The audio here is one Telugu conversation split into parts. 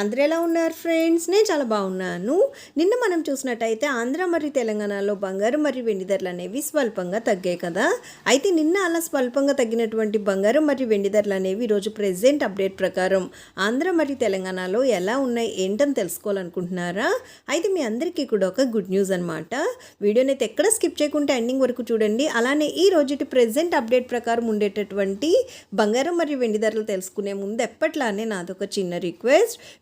అందరూ ఎలా ఉన్నారు ఫ్రెండ్స్? నేను చాలా బాగున్నాను. నిన్న మనం చూసినట్టయితే ఆంధ్ర మరియు తెలంగాణలో బంగారం మరియు వెండి ధరలు అనేవి స్వల్పంగా తగ్గాయి కదా? అయితే నిన్న అలా స్వల్పంగా తగ్గినటువంటి బంగారం మరియు వెండి ధరలు అనేవి ఈరోజు ప్రెసెంట్ అప్డేట్ ప్రకారం ఆంధ్ర మరియు తెలంగాణలో ఎలా ఉన్నాయి ఏంటని తెలుసుకోవాలనుకుంటున్నారా? అయితే మీ అందరికీ కూడా ఒక గుడ్ న్యూస్ అనమాట వీడియోని అయితే ఎక్కడ స్కిప్ చేయకుండా ఎండింగ్ వరకు చూడండి. అలానే ఈ రోజుటి ప్రెసెంట్ అప్డేట్ ప్రకారం ఉండేటటువంటి బంగారం మరియు వెండి ధరలు తెలుసుకునే ముందు ఎప్పట్లానే నాదొక చిన్న రిక్వెస్ట్.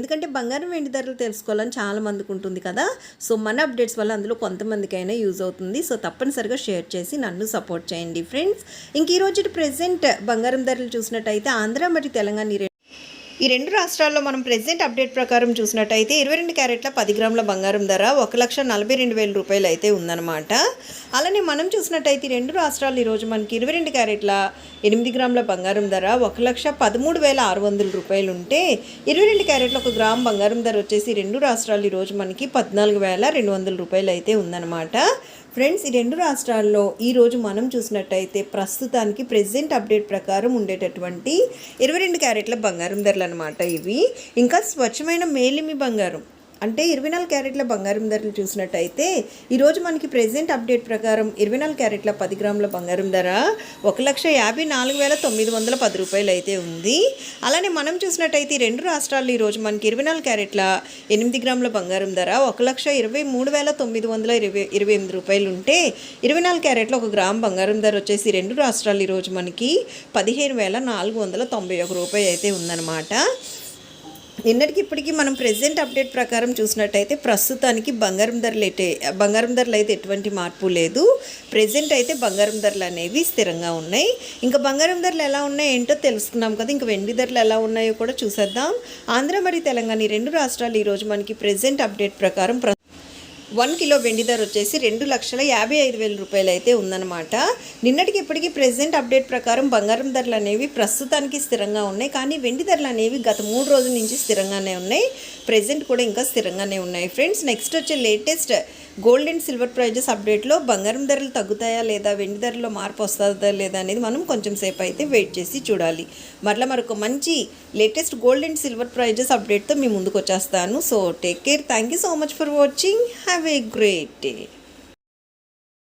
ఎందుకంటే బంగారం వెండి ధరలు తెలుసుకోవాలని చాలా మందికి ఉంటుంది కదా. సో మన అప్డేట్స్ వల్ల అందులో కొంతమందికైనా యూజ్ అవుతుంది. సో తప్పనిసరిగా షేర్ చేసి నన్ను సపోర్ట్ చేయండి ఫ్రెండ్స్. ఇంక ఈరోజు ప్రెసెంట్ బంగారం ధరలు చూసినట్టయితే ఆంధ్ర మరియు తెలంగాణ ఈ రెండు రాష్ట్రాల్లో మనం ప్రెసెంట్ అప్డేట్ ప్రకారం చూసినట్టయితే ఇరవై రెండు క్యారెట్ల పది గ్రాముల బంగారం ధర ఒక లక్ష నలభై రెండు వేల రూపాయలు అయితే ఉందన్నమాట. అలానే మనం చూసినట్టయితే ఈ రెండు రాష్ట్రాలు ఈరోజు మనకి ఇరవై రెండు క్యారెట్ల ఎనిమిది గ్రాముల బంగారం ధర ఒక లక్ష పదమూడు వేల ఆరు వందల రూపాయలు ఉంటే ఇరవై రెండు క్యారెట్ల ఒక గ్రామ్ బంగారం ధర వచ్చేసి రెండు రాష్ట్రాలు ఈరోజు మనకి పద్నాలుగు వేల రెండు వందల రూపాయలు అయితే ఉందన్నమాట. ఫ్రెండ్స్ ఈ రెండు రాష్ట్రాల్లో ఈరోజు మనం చూసినట్టయితే ప్రస్తుతానికి ప్రెసెంట్ అప్డేట్ ప్రకారం ఉండేటటువంటి ఇరవై రెండు క్యారెట్ల బంగారం ధరలు అనమాట ఇవి. ఇంకా స్వచ్ఛమైన మేలిమి బంగారం అంటే ఇరవై నాలుగు క్యారెట్ల బంగారం ధరలు చూసినట్టయితే ఈరోజు మనకి ప్రెసెంట్ అప్డేట్ ప్రకారం ఇరవై నాలుగు క్యారెట్ల పది గ్రాముల బంగారం ధర ఒక లక్ష యాభై నాలుగు వేల తొమ్మిది వందల పది రూపాయలు అయితే ఉంది. అలానే మనం చూసినట్టయితే ఈ రెండు రాష్ట్రాల్లో ఈరోజు మనకి ఇరవై నాలుగు క్యారెట్ల ఎనిమిది గ్రాముల బంగారం ధర ఒక లక్ష ఇరవై మూడు వేల తొమ్మిది వందల ఇరవై ఇరవై ఎనిమిది రూపాయలు ఉంటే ఇరవై నాలుగు క్యారెట్ల ఒక గ్రామ్ బంగారం ధర వచ్చేసి రెండు రాష్ట్రాలు ఈరోజు మనకి పదిహేను వేల నాలుగు వందల తొంభై ఒక రూపాయి అయితే ఉందన్నమాట. నిన్నటికి ఇప్పటికీ మనం ప్రెసెంట్ అప్డేట్ ప్రకారం చూసినట్టయితే ప్రస్తుతానికి బంగారం ధరలు అయితే బంగారం ధరలు అయితే ఎటువంటి మార్పు లేదు. ప్రెసెంట్ అయితే బంగారం ధరలు అనేవి స్థిరంగా ఉన్నాయి. ఇంకా బంగారం ధరలు ఎలా ఉన్నాయో ఏంటో తెలుసుకున్నాం కదా. ఇంకా వెండి ధరలు ఎలా ఉన్నాయో కూడా చూసేద్దాం. ఆంధ్ర మరియు తెలంగాణ ఈ రెండు రాష్ట్రాలు ఈరోజు మనకి ప్రెసెంట్ అప్డేట్ ప్రకారం వన్ కిలో వెండి ధర వచ్చేసి రెండు లక్షల యాభై ఐదు వేల రూపాయలు అయితే ఉందన్నమాట. నిన్నటికి ఇప్పటికీ ప్రెసెంట్ అప్డేట్ ప్రకారం బంగారం ధరలు అనేవి ప్రస్తుతానికి స్థిరంగా ఉన్నాయి. కానీ వెండి ధరలు అనేవి గత మూడు రోజుల నుంచి స్థిరంగానే ఉన్నాయి. ప్రెసెంట్ కూడా ఇంకా స్థిరంగానే ఉన్నాయి. ఫ్రెండ్స్ నెక్స్ట్ వచ్చే latest gold and silver prices అప్డేట్లో బంగారం ధరలు తగ్గుతాయా లేదా వెండి ధరలో మార్పు వస్తుందా లేదా అనేది మనం కొంచెం సేపు అయితే వెయిట్ చేసి చూడాలి. మరలా మరొక మంచి latest gold and silver prices అప్డేట్తో మీ ముందుకు వచ్చేస్తాను. So take care thank you so much for watching have a great day